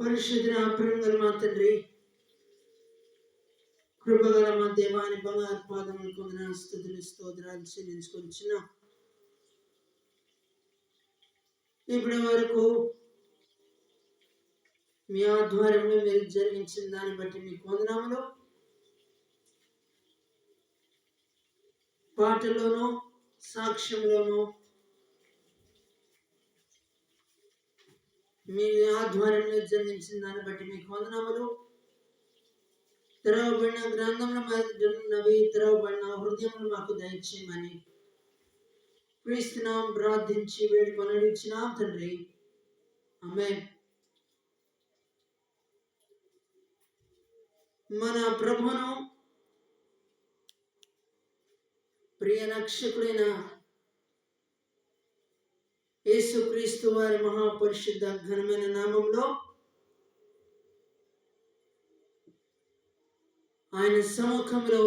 పరిశుద్ధ ప్రేమగల మా తండ్రి కృపగల మా దేవాని బంగారు పాదములు కొందన స్థుతులు స్తోత్రాలు చెల్లించుకొచ్చిన ఇప్పటి వరకు మీ ఆధ్వర్యంలో మీరు జరిగించిన దాన్ని బట్టి మీకు వందనాములు పాటలోనూ సాక్ష్యంలోనూ మీ ఆధ్వర్యంలో జన్మించిన దాన్ని బట్టి మీకు వందనములు. తెరవబడిన గ్రంథంలో ఉన్నవి తెరవబడిన హృదయములు మాకు దయచేయమని క్రీస్తునాం ప్రార్థించి వేడుకొని అడిగిన తండ్రి. ఆమె మన ప్రభును ప్రియ రక్షకుడైన యేసుక్రీస్తు వారి మహాపరిశుద్ధ ఘనమైన నామంలో ఆయన సముఖంలో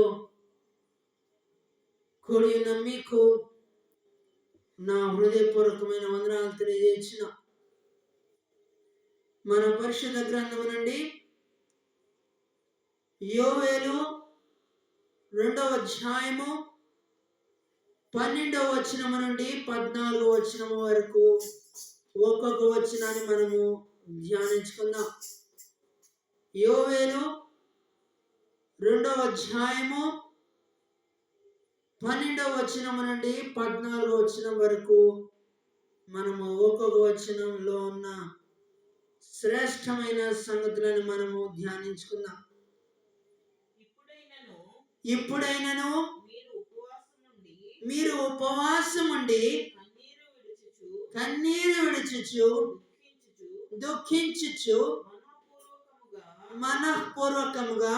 కూడి ఉన్న మీకు నా హృదయపూర్వకమైన వందనాలు తెలియజేసిన మన పరిశుద్ధ గ్రంథం నుండి యోవేలు రెండవ అధ్యాయము పన్నెండవ వచనము నుండి పద్నాలుగో వచనము వరకు ఒక్కొక్క వచనాన్ని మనము ధ్యానించుకుందాం. యోవేలు రెండవ అధ్యాయము పన్నెండవ వచనము నుండి పద్నాలుగో వచనం వరకు మనము ఒక్కొక్క వచనంలో ఉన్న శ్రేష్టమైన సంగతులను మనము ధ్యానించుకుందాం. ఇప్పుడైనను ఇప్పుడైనను మీరు ఉపవాసం ఉండి కన్నీరు విడుచుచు దుఃఖించుచు మనఃపూర్వకముగా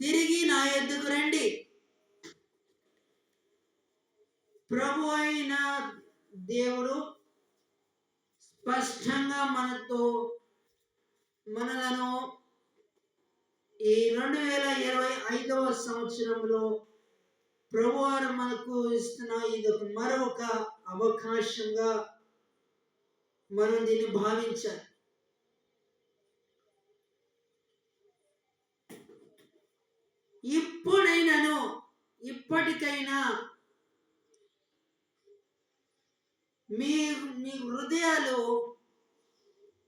తిరిగి నా యొద్దకు రండి. ప్రభు అయిన దేవుడు స్పష్టంగా మనతో మనలను ఈ రెండు వేల ఇరవై ఐదవ సంవత్సరంలో ప్రభువారు మనకు ఇస్తున్న ఇది ఒక మరొక అవకాశంగా మనం దీన్ని భావించాలి. ఇప్పుడైనాను ఇప్పటికైనా మీ మీ హృదయాలు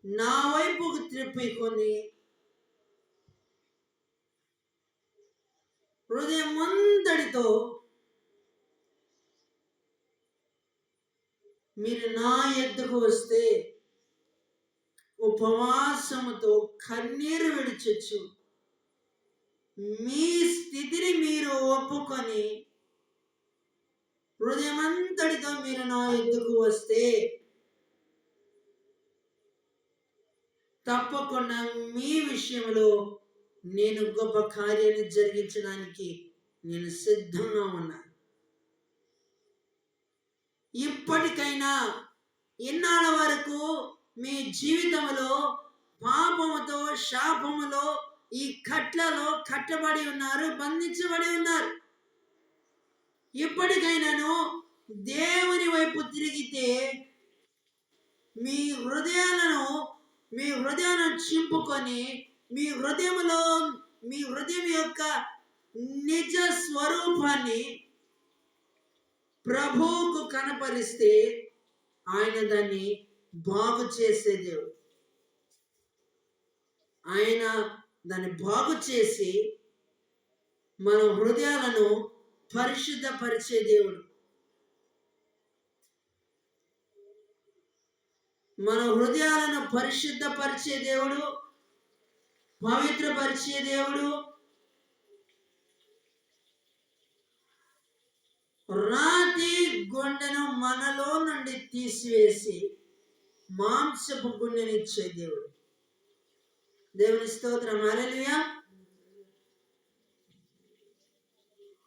నా వైపుకు త్రిప్పుకొని హృదయం అందడితో మీరు నా ఎద్దుకు వస్తే ఉపవాసముతో కన్నీరు విడిచొచ్చు. మీ స్థితిని మీరు ఒప్పుకొని హృదయమంతటితో మీరు నా ఎద్దుకు వస్తే తప్పకుండా మీ విషయంలో నేను గొప్ప కార్యాన్ని జరిగించడానికి నేను సిద్ధంగా ఉన్నాను ఇప్పటికైనా ఇన్నాళ్ళ వరకు మీ జీవితంలో పాపముతో శాపములో ఈ కట్లలో కట్టబడి ఉన్నారు బంధించబడి ఉన్నారు. ఇప్పటికైనాను దేవుని వైపు తిరిగితే మీ హృదయాలను మీ హృదయాలను చింపుకొని మీ హృదయంలో మీ హృదయం యొక్క నిజ స్వరూపాన్ని ప్రభువుకు కనపరిస్తే ఆయన దాన్ని బాగు చేసే దేవుడు. ఆయన దాన్ని బాగు చేసి మన హృదయాలను పరిశుద్ధపరిచే దేవుడు. మన హృదయాలను పరిశుద్ధపరిచే దేవుడు పవిత్రపరిచే దేవుడు రాతి గుండెను మనలో నుండి తీసివేసి మాంసపు గుండెనిచ్చే దేవుడు. దేవుని స్తోత్రం. అలెలుయా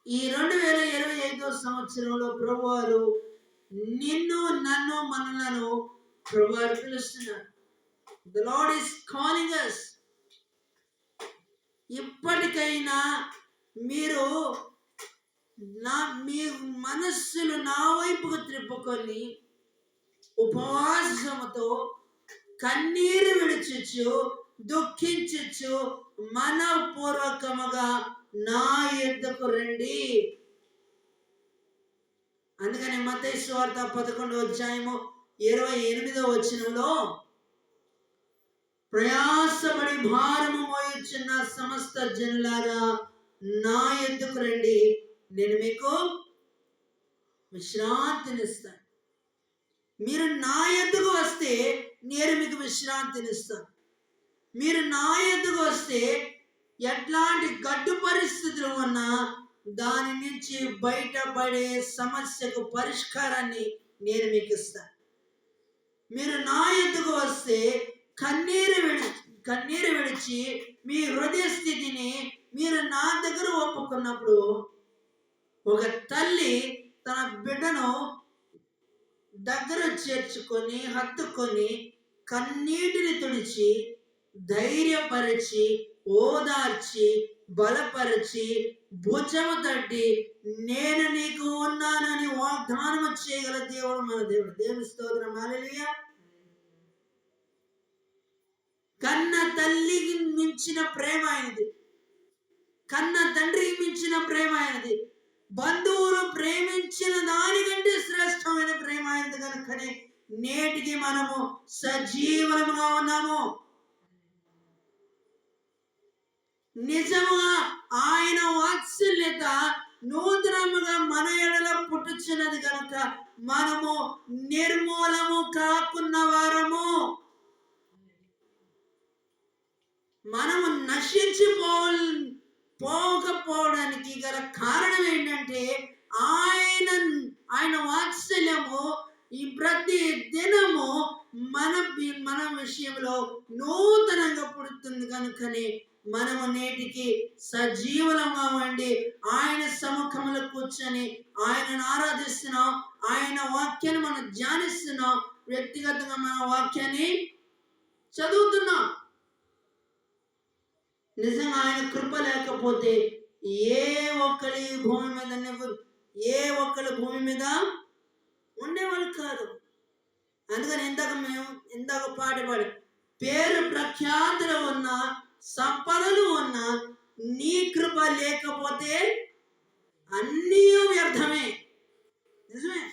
ఈ రెండు వేల ఇరవై ఐదో సంవత్సరంలో ప్రభువారు నిన్ను నన్ను మనలను ప్రభువారు పిలుస్తున్నారు. The Lord is calling us ఇప్పటికైనా మీరు నా మీ మనస్సును నా వైపుకు త్రిప్పుకొని ఉపవాసముతో కన్నీరు విడుచుచు దుఃఖించచ్చు మనపూర్వకముగా నా ఎందుకు రండి. అందుకని మతేశ్వార్త పదకొండవ అధ్యాయము ఇరవై ఎనిమిదో వచనంలో ప్రయాసపడి భారము మోయుచున్న సమస్త జనులారా నా ఎందుకు రండి. నేను మీకు విశ్రాంతినిస్తాను. మీరు నా ఎద్దుకు వస్తే నేను మీకు విశ్రాంతినిస్తాను. మీరు నా ఎద్దుకు వస్తే ఎట్లాంటి గడ్డు పరిస్థితులు ఉన్నా దాని నుంచి బయటపడే సమస్యకు పరిష్కారాన్ని నేను మీకు ఇస్తాను. మీరు నా ఎద్దుకు వస్తే కన్నీరు విడి కన్నీరు విడిచి మీ హృదయ స్థితిని మీరు నా దగ్గర ఒప్పుకున్నప్పుడు ఒక తల్లి తన బిడ్డను దగ్గర చేర్చుకొని హత్తుకొని కన్నీటిని తుడిచి ధైర్యపరిచి ఓదార్చి బలపరిచి భుజము తట్టి నేను నీకు ఉన్నానని వాగ్దానం చేయగల దేవుడు మన దేవుడు. దేవుని స్తోత్రం. హల్లెలూయా. కన్న తల్లికి మించిన ప్రేమ ఆయనది. కన్న తండ్రికి మించిన ప్రేమ ఆయనది. బంధువులు ప్రేమించిన దానికంటే శ్రేష్టమైన ప్రేమ ఆయనది కనుకనే నేటికి మనము సజీవముగా ఉన్నాము. నిజముగా ఆయన వాత్సల్యత నూతనముగా మన ఎడల పుట్టుచున్నది కనుక మనము నిర్మూలము కాకున్న వారము. మనము నశించిపో పోకపోవడానికి గల కారణం ఏంటంటే ఆయన ఆయన వాత్సల్యము ఈ ప్రతి దినము మన బి- మన హృదయంలో నూతనంగా పుడుతుంది కనుకనే మనము నేటికి సజీవులంగా వండి ఆయన సముఖంలో కూర్చొని ఆయనను ఆరాధిస్తున్నాం. ఆయన వాక్యాన్ని మనం ధ్యానిస్తున్నాం. వ్యక్తిగతంగా మన వాక్యాన్ని చదువుతున్నాం. నిజంగా ఆయన కృప లేకపోతే ఏ ఒక్కరి భూమి మీద ఏ ఒక్కరి భూమి మీద ఉండేవాళ్ళు కాదు. అందుకని ఇందాక మేము ఇందాక పాట పాడి. పేరు ప్రఖ్యాతులు ఉన్న సంపదలు ఉన్న నీ కృప లేకపోతే అన్నీ వ్యర్థమే. నిజమే?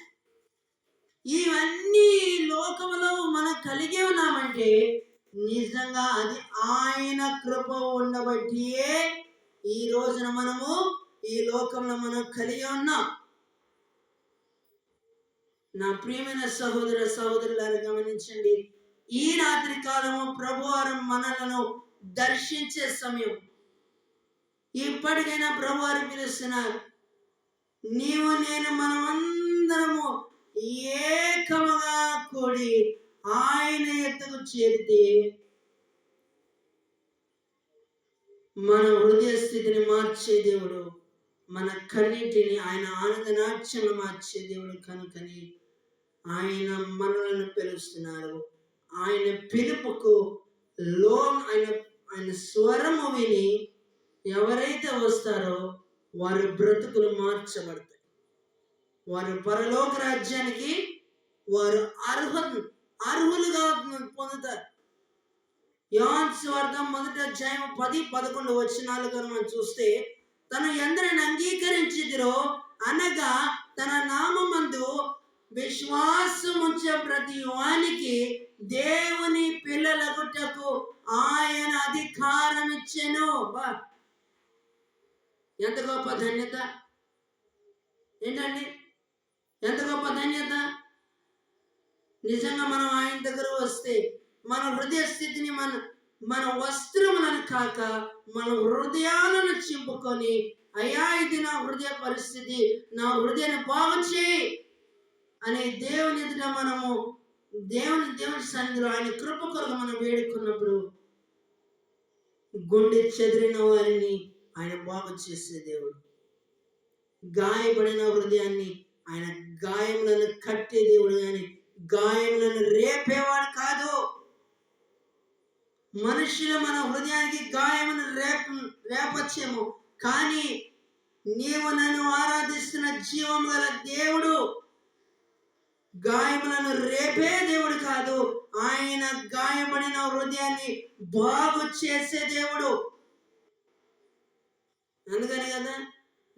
ఇవన్నీ లోకములో మనం కలిగి ఉన్నామంటే నిజంగా అది ఆయన కృప ఉండబట్టియే ఈ రోజున మనము ఈ లోకంలో మనం కలిగి ఉన్నాం. నా ప్రియమైన సహోదర సహోదరులారు గమనించండి. ఈ రాత్రి కాలము ప్రభువారం మనలను దర్శించే సమయం. ఇప్పటికైనా ప్రభువారు పిలుస్తున్నారు నీవు నేను మనమందరము ఏకముగా కూడి ఆయన ఎత్తుకు చేరితే మన హృదయ స్థితిని మార్చే దేవుడు మన కన్నిటిని ఆయన ఆనంద నాట్యంలో మార్చే దేవుడు కనుకని ఆయన మనలను పిలుస్తున్నారు. ఆయన పిలుపుకు లోన్ ఆయన ఆయన స్వరము విని ఎవరైతే వస్తారో వారి బ్రతుకులు మార్చబడతాయి. వారు పరలోక రాజ్యానికి వారు అర్హ అర్హులుగా పొందుతారు. యోన్ స్వార్థం మొదటి అధ్యాయం పది పదకొండు వచ్చినాలు మనం చూస్తే తను ఎందరిని అంగీకరించిదిరో అనగా తన నామందు విశ్వాసం ఉంచే ప్రతి వానికి దేవుని పిల్లలగుటకు ఆయన అధికారం ఇచ్చెను. ఎంత గొప్ప ధన్యత. ఏంటండి? ఎంత గొప్ప ధన్యత. నిజంగా మనం ఆయన దగ్గర వస్తే మన హృదయ స్థితిని మన మన వస్త్రములను కాక మన హృదయాలను చింపుకొని అయ్యా ఇది నా హృదయ పరిస్థితి నా హృదయాన్ని బాగు చేయి అనే దేవుని ఎదుట మనము దేవుని దేవుని సన్నిధిలో ఆయన కృప కొరకు మనం వేడుకున్నప్పుడు గుండె చెదిరిన వారిని ఆయన బాగు చేసే దేవుడు. గాయపడిన హృదయాన్ని ఆయన గాయములను కట్టే దేవుడు కానీ గాయములను రేపేవాడు కాదు. మనుషులు మన హృదయానికి గాయమును రేప రేపచ్చేమో కానీ నీవు నన్ను ఆరాధిస్తున్న జీవం గల దేవుడు గాయములను రేపే దేవుడు కాదు. ఆయన గాయపడిన హృదయాన్ని బాగు చేసే దేవుడు. అందుకని కదా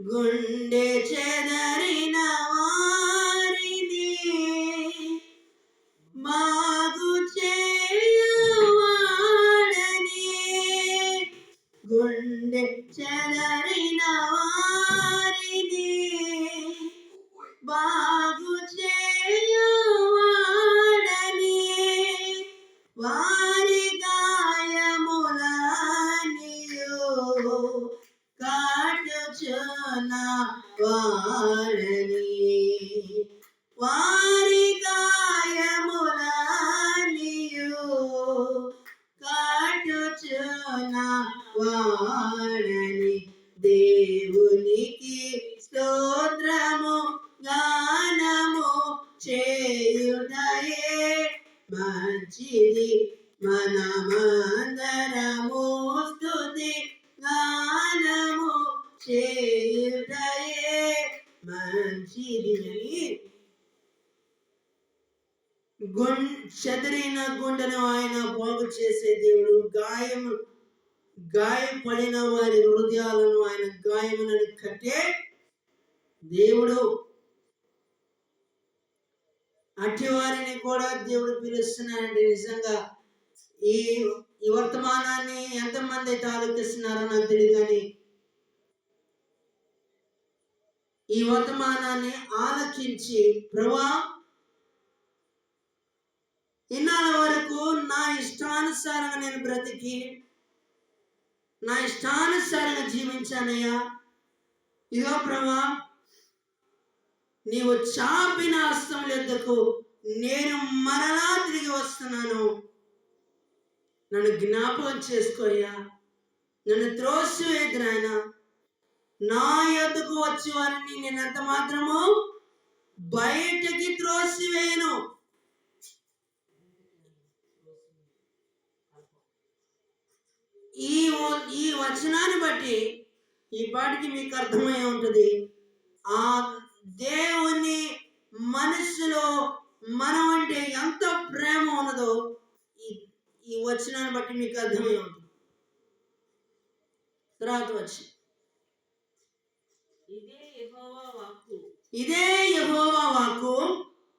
గుండె చెదరిన వారిని మా వారి గాయపడిన వారి హృదయాలను ఆయన గాయములను కట్టే దేవుడు. అట్టి వారిని కూడా దేవుడు పిలుస్తున్నాడండి. నిజంగా ఈ ఈ వర్తమానాన్ని ఎంతమంది అయితే ఆలోచిస్తున్నారో నాకు తెలియదు కానీ ఈ వర్తమానాన్ని ఆలకించి ప్రభా ఇన్నాళ్ళ వరకు నా ఇష్టానుసారంగా నేను బ్రతికి నా ఇష్టానుసారంగా జీవించానయ్యా. ఇదో ప్రభా నీవు చాపిన హస్తం ఎద్దకు నేను మరలా తిరిగి వస్తున్నాను. నన్ను జ్ఞాపకం చేసుకోయ్యా నన్ను త్రోసివేద్దు నాయన. నా యొద్దకు వచ్చే వారిని నేను ఎంత మాత్రము బయటకి త్రోసివేయను ఈ వ- ఈ బట్టి ఈ పాటికి మీకు అర్థమై ఉంటుంది. ఆ దేవుని మనసులో మనం అంటే ఎంత ప్రేమ ఉన్నదో ఈ ఈ వచనాన్ని బట్టి మీకు అర్థమై ఉంటుంది. తర్వాత వచ్చి. ఇదే యెహోవా వాక్కు. ఇదే యెహోవా వాక్కు.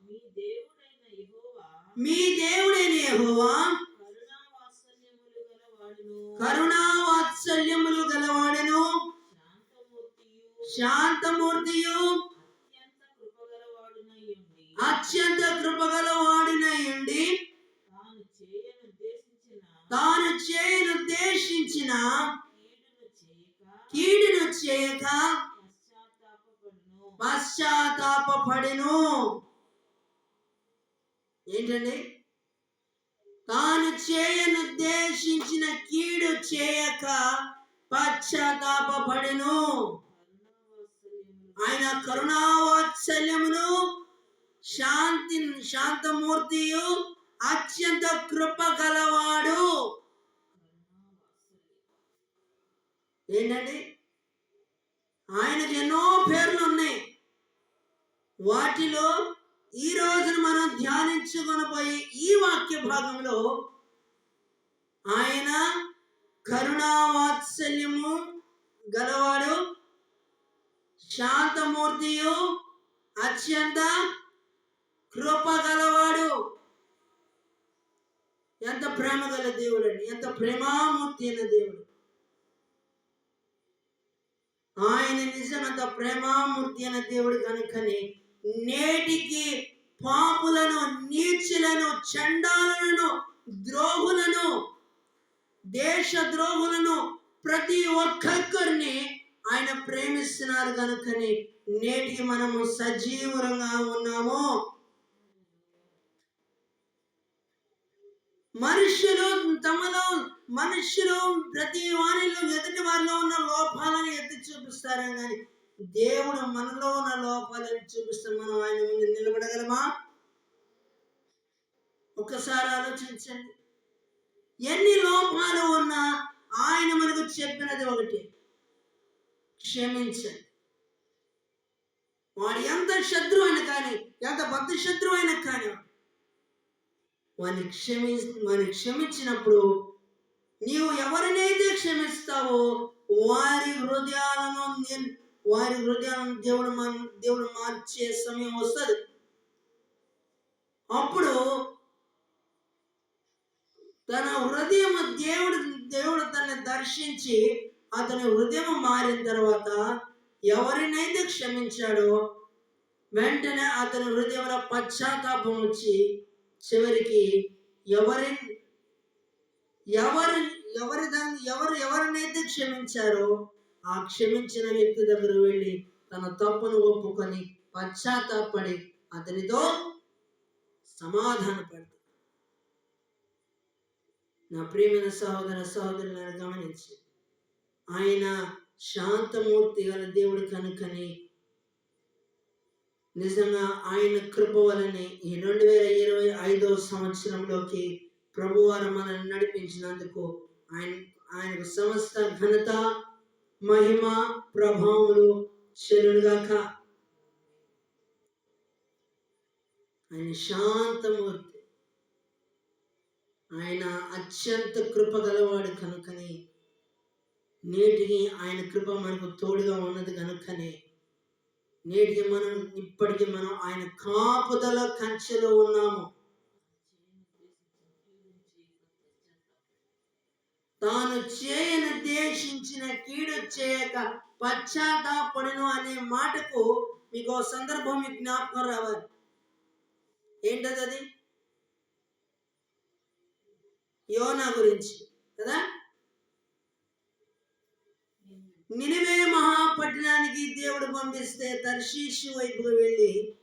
మీ దేవుడైన యెహోవా మీ దేవుడైన యెహోవా కరుణా వాత్సల్యములు గల వాడును కరుణా వాత్సల్యములు గలవాడెను. శాంతమూర్తియు అత్యంత కృపగల తాను చేయనుద్దేశించిన కీడును చేయక కీడును పశ్చాత్తాపడెను ఏంటండి? తాను చేయనుద్దేశించిన కీడు చేయక పశ్చాత్తాపడెను ఆయన కరుణావాత్సల్యమును శాంతి శాంతమూర్తియు అత్యంత కృప గలవాడు. ఏంటండి? ఆయనకు ఎన్నో పేర్లు ఉన్నాయి వాటిలో ఈ రోజున మనం ధ్యానించుకొనబోయే ఈ వాక్య భాగంలో ఆయన కరుణా వాత్సల్యము గలవాడు శాంతమూర్తియు అత్యంత కృప గలవాడు. ఎంత ప్రేమ గల దేవుడు అండి ఎంత ప్రేమామూర్తి అయిన దేవుడు. ఆయన నిజమంత ప్రేమామూర్తి అయిన దేవుడు కనుకనే నేటికి పాపులను నీచులను చండాలను ద్రోహులను దేశ ద్రోహులను ప్రతి ఒక్కరిని ఆయన ప్రేమిస్తున్నారు కనుకని నేటికి మనము సజీవంగా ఉన్నాము. మనుషులు తమలో మనుషులు ప్రతి వారిలో ఎదుటి వారిలో ఉన్న లోపాలను ఎత్తి చూపిస్తారు కానీ దేవుడు మనలో ఉన్న లోపాలను చూపిస్తే మనం ఆయన ముందు నిలబడగలమా? ఒక్కసారి ఆలోచించండి. ఎన్ని లోపాలు ఉన్నా ఆయన మనకు చెప్పినది ఒకటి. క్షమించండి. వాడు ఎంత శత్రువు అయినా కానీ ఎంత భక్తి శత్రువు అయినా కానీ వాడిని క్షమి వాడిని క్షమించినప్పుడు నీవు ఎవరినైతే క్షమిస్తావో వారి హృదయాలను నేను వారి హృదయాలను దేవుడు దేవుడు మార్చే సమయం వస్తుంది. అప్పుడు తన హృదయం దేవుడు దేవుడు తనని దర్శించి అతని హృదయం మారిన తర్వాత ఎవరినైతే క్షమించాడో వెంటనే అతని హృదయంలో పశ్చాత్తాపం వచ్చి చివరికి ఎవరి ఎవరి ఎవరి దాన్ని ఎవరు ఎవరినైతే క్షమించారో ఆ క్షమించిన వ్యక్తి దగ్గర వెళ్ళి తన తప్పును ఒప్పుకొని పశ్చాత్తాపడి అతనితో సమాధానపడతాడు. నా ప్రియమైన సహోదర సహోదరులను గమనించి ఆయన శాంతమూర్తి గల దేవుడు కనుకని నిజంగా ఆయన కృప వలనే ఈ రెండు వేల ఇరవై ఐదో సంవత్సరంలోకి ప్రభువారు మనల్ని నడిపించినందుకు ఆయన ఆయనకు సమస్త ఘనత మహిమ ప్రభావములు చెల్లుగాక ఆయన శాంతమూర్తి ఆయన అత్యంత కృప గలవాడు కనుకని నేటికి ఆయన కృప మనకు తోడుగా ఉన్నది కనుకనే నేటికి మనం ఇప్పటికీ మనం ఆయన కాపుదల కంచెలో ఉన్నాము. తాను చేయనుద్దేశించిన కీడు చేయక పశ్చాత్తాపడును అనే మాటకు మీకు సందర్భం మీకు జ్ఞాపకం రావాలి. ఏంటది అది? యోనా గురించి కదా? నినివే మహాపట్టణానికి దేవుడు పంపిస్తే తర్శీషు వైపుకు వెళ్ళి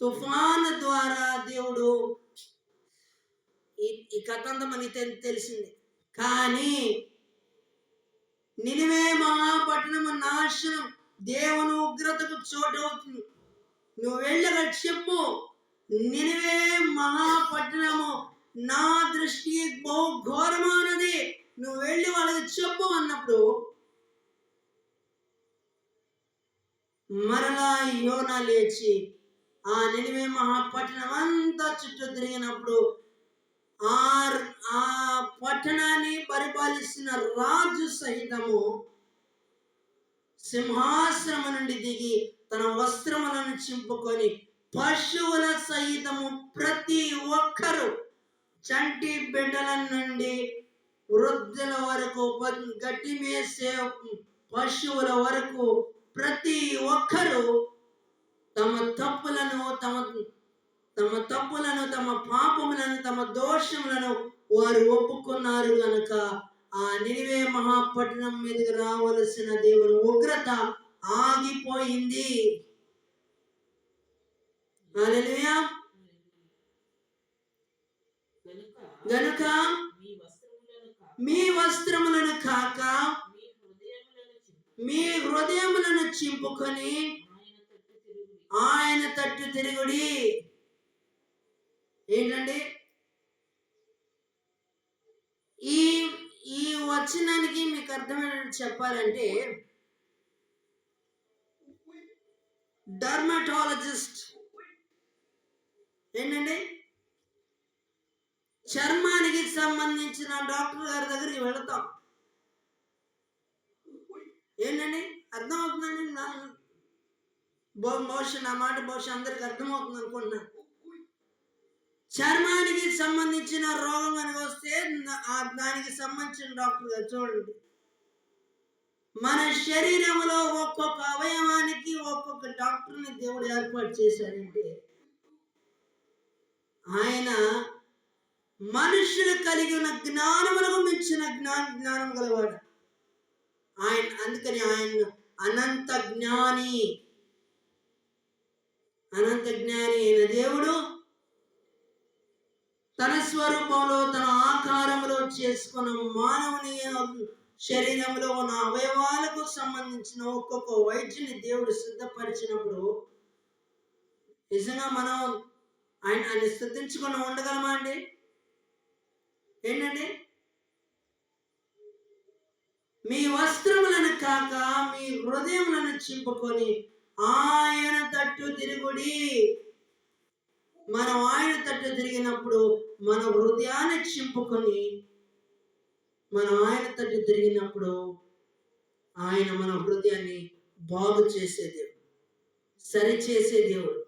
తుఫాను ద్వారా దేవుడు ఈ కథ అంతా మనకి తెలిసింది. కానీ నినివే మహాపట్టణము నాశనం. దేవుని ఉగ్రతకు చోటు అవుతుంది నువ్వు వెళ్ళగా చెప్పు నినివే మహాపట్టణము నా దృష్టి బహు ఘోరమైనది నువ్వు వెళ్ళి వాళ్ళకి చెప్పు అన్నప్పుడు మరలా యోన లేచి ఆ నినివే మహాపట్టణం అంతా చుట్టూ తిరిగినప్పుడు ఆ ఆ పట్టణాన్ని పరిపాలిస్తున్న రాజు సహితము సింహాసనము నుండి దిగి తన వస్త్రములను చింపుకొని పశువుల సహితము ప్రతి ఒక్కరు చంటి బిడ్డల నుండి వృద్ధుల వరకు ప- గడ్డి మేసే పశువుల వరకు ప్రతి ఒక్కరు తమ తప్పులను తమ తమ తప్పులను తమ పాపములను తమ దోషములను వారు ఒప్పుకున్నారు గనుక ఆ నినివే మహాపట్టణం మీదకి రావలసిన దేవుని ఉగ్రత ఆగిపోయింది. గనుక మీ వస్త్రములను కాక మీ హృదయములను చింపుకొని ఆయన తట్టు తిరుగుడి. ఏంటండి? ఈ ఈ వచనానికి మీకు అర్థమైనట్టు చెప్పాలంటే డర్మటాలజిస్ట్ ఏంటండి? చర్మానికి సంబంధించిన డాక్టర్ గారి దగ్గరికి వెళతాం. ఏంటండి? అర్థమవుతుందండి? నా బహుశా నా మాట బహుశా అందరికి అర్థమవుతుంది అనుకుంటున్నాను చర్మానికి సంబంధించిన రోగం అని వస్తే ఆ దానికి సంబంధించిన డాక్టర్ గారు చూడండి. మన శరీరంలో ఒక్కొక్క అవయవానికి ఒక్కొక్క డాక్టర్ని దేవుడు ఏర్పాటు చేశాడంటే ఆయన మనుషులు కలిగి ఉన్న జ్ఞానములకు మించిన జ్ఞాన జ్ఞానం గలవాడు. ఆయన అందుకని ఆయన అనంత జ్ఞాని. అనంత జ్ఞాని అయిన దేవుడు స్వరూపంలో తన ఆకారంలో చేసుకున్న మానవుని శరీరంలో ఉన్న అవయవాలకు సంబంధించిన ఒక్కొక్క వైద్యుని దేవుడు సిద్ధపరిచినప్పుడు నిజంగా మనం ఆయన ఆయన స్థుతించుకుని ఉండగలమా అండి? ఏంటండి? మీ వస్త్రములను కాక మీ హృదయములను చింపుకొని ఆయన తట్టు తిరుగుడి మనం ఆయన తట్టు తిరిగినప్పుడు మన హృదయాన్ని చింపుకొని మనం ఆయన తట్టు తిరిగినప్పుడు ఆయన మన హృదయాన్ని బాగు చేసే దేవుడు సరి చేసే దేవుడు.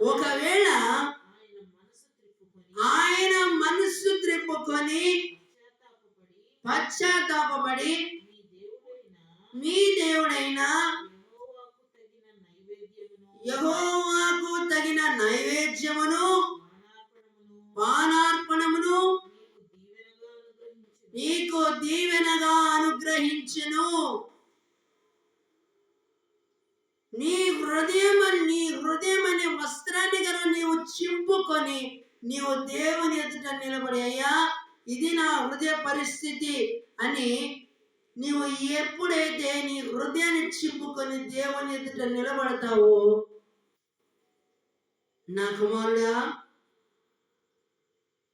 ఒకవేళ ఆయన మనస్సు త్రిప్పుకొని పశ్చాత్తాపడి మీ దేవుడైనా మీ దేవుడైన యహోవాకు తగిన నైవేద్యమును పానార్పణమును నీకు దీవెనగా అనుగ్రహించును. నీ హృదయం నీ హృదయం అనే వస్త్రాన్ని కనుక నీవు చింపుకొని నీవు దేవుని ఎదుట నిలబడి అయ్యా ఇది నా హృదయ పరిస్థితి అని నీవు ఎప్పుడైతే నీ హృదయాన్ని చింపుకొని దేవుని ఎదుట నిలబడతావో నా కుమారుడా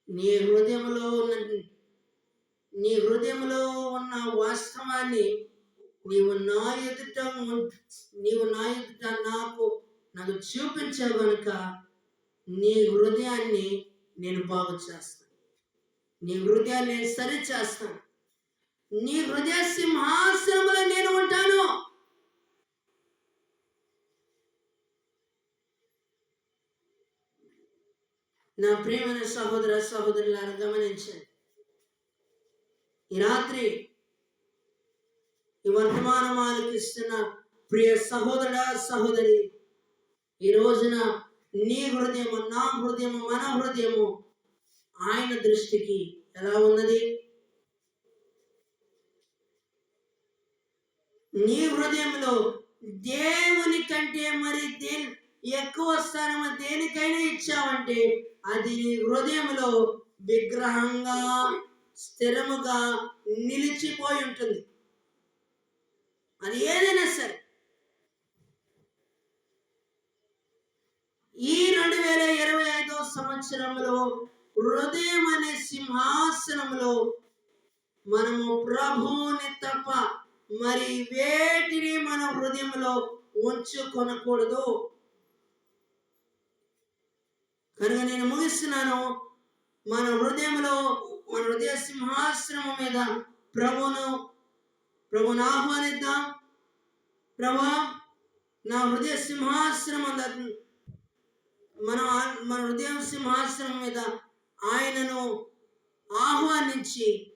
నీ హృదయంలో ఉన్న నీ హృదయంలో ఉన్న వాస్తవాన్ని నీవు నా ఎదుట నీవు నా ఎదుట నాకు నాకు చూపించావు కనుక నీ హృదయాన్ని నేను బాగు చేస్తాను. నీ హృదయాన్ని నేను సరి చేస్తాను. నీ హృదయ సింహాసనములో నేను ఉంటాను. నా ప్రేమైన సహోదర సహోదరులారా గమనించండి ఈ రాత్రి ఈ వర్తమానం ఆలకిస్తున్న ప్రియ సహోదర సహోదరి ఈ రోజున నీ హృదయము నా హృదయము మన హృదయము ఆయన దృష్టికి ఎలా ఉన్నది? నీ హృదయంలో దేవుని కంటే మరి దేని ఎక్కువ స్థానం దేనికైనా ఇచ్చావంటే అది హృదయంలో విగ్రహంగా స్థిరముగా నిలిచిపోయి ఉంటుంది. అది ఏదైనా సరే ఈ రెండు వేల ఇరవై ఐదో సంవత్సరంలో హృదయం అనే సింహాసనంలో మనము ప్రభువుని తప్ప మరి వేటిని మన హృదయంలో ఉంచుకొనకూడదు. కనుక నేను ముగిస్తున్నాను. మన హృదయంలో మన హృదయ సింహాశ్రమం మీద ప్రభును ప్రభును ఆహ్వానిద్దాం. ప్రభా నా హృదయ సింహాశ్రమం మన మన హృదయ సింహాశ్రమం మీద ఆయనను ఆహ్వానించి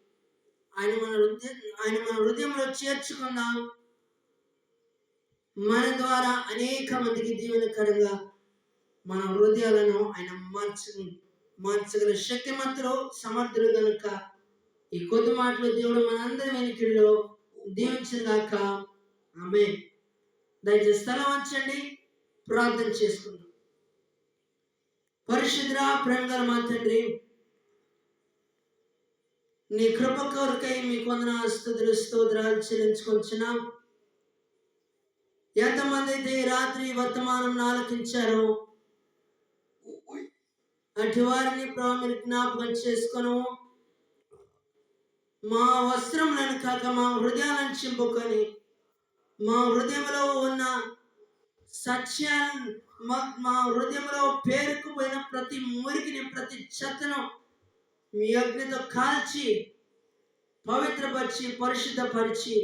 ఆయన మన హృదయ ఆయన మన హృదయంలో చేర్చుకుందాం. మన ద్వారా అనేక మందికి దీవెనకరంగా మన హృదయాలను ఆయన మార్చ మార్చగల శక్తిమంతుడు సమర్థుడు కనుక ఈ కొద్ది మాటలు దేవుడు మనందరి వెనుకల్లో దీవించగాక ఆమె దయచేసి స్థలం వంచండి. ప్రార్థన చేసుకుందాం. పరిశుద్ర ప్రేమగల మా తండ్రి నీ కృప కోరికై మీ కొందన స్థుతులు స్తోత్రాలు చెల్లించుకొచ్చున్నాం ఎంతమంది అయితే రాత్రి వర్తమానం ఆలకించారో అటు వారిని ప్రభు మీరు జ్ఞాపకం చేసుకొను. మా వస్త్రములను కాక మా హృదయాలను చింపుకొని మా హృదయంలో ఉన్న సత్యాన్ని మా మా హృదయంలో పేరుకుపోయిన ప్రతి మురికిని ప్రతి చెత్తను మీ అగ్నితో కాల్చి పవిత్రపరిచి పరిశుద్ధపరిచి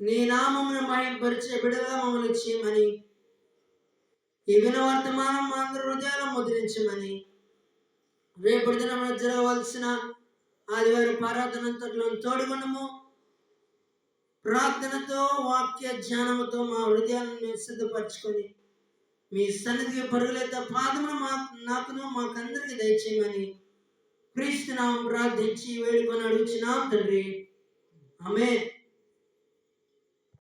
నీ నామమును మహింపరిచే బిడగా మమ్మల్ని చేయమని ఈ వినవర్తమానం అందరి హృదయాలు ముద్రించమని రేపటి దినం జరగవలసిన ఆదివారం ప్రార్థనంతట్లో తోడుగుణము ప్రార్థనతో వాక్య ధ్యానముతో మా హృదయాలను సిద్ధపరచుకొని మీ సన్నిధికి పరుగులేత పాదమును మా నాకును మాకందరికి దయచేయమని క్రీస్తునామం ప్రార్థించి వేడుకొని అడుగుచున్నాం తండ్రి. ఆమె